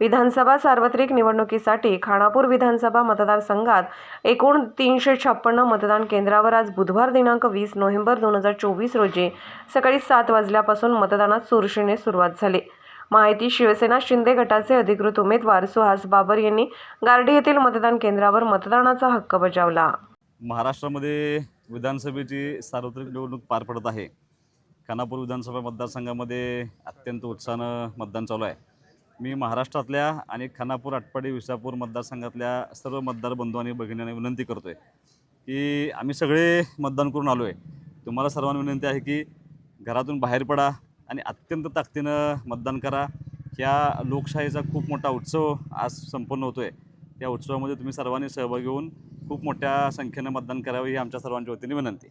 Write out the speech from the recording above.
विधानसभा सार्वत्रिक निवडणुकीसाठी खानापूर विधानसभा मतदारसंघात एकूण तीनशे छप्पन्न मतदान केंद्रावर आज बुधवार दिनांक वीस नोव्हेंबर दोन हजार चोवीस रोजी सकाळी सात वाजल्यापासून मतदानात चुरशीने सुरुवात झाली. माहिती शिवसेना शिंदे गटाचे अधिकृत उमेदवार सुहास बाबर यांनी गार्डी येथील मतदान केंद्रावर मतदानाचा हक्क बजावला. महाराष्ट्रामध्ये विधानसभेची सार्वत्रिक निवडणूक पार पडत आहे. खानापूर विधानसभा मतदारसंघामध्ये अत्यंत उत्साहानं मतदान चालू आहे. मी महाराष्ट्रातल्या आणि खानापूर आटपाडी विसापूर मतदारसंघातल्या सर्व मतदार बंधू आणि भगिनींना विनंती करतो आहे की आम्ही सगळे मतदान करून आलो आहे तुम्हाला सर्वांना विनंती आहे की घरातून बाहेर पडा आणि अत्यंत ताकदीनं मतदान करा. ह्या लोकशाहीचा खूप मोठा उत्सव आज संपन्न होतो आहे या उत्सवामध्ये तुम्ही सर्वांनी सहभागी होऊन खूप मोठ्या संख्येनं मतदान करावं ही आमच्या सर्वांच्या वतीने विनंती.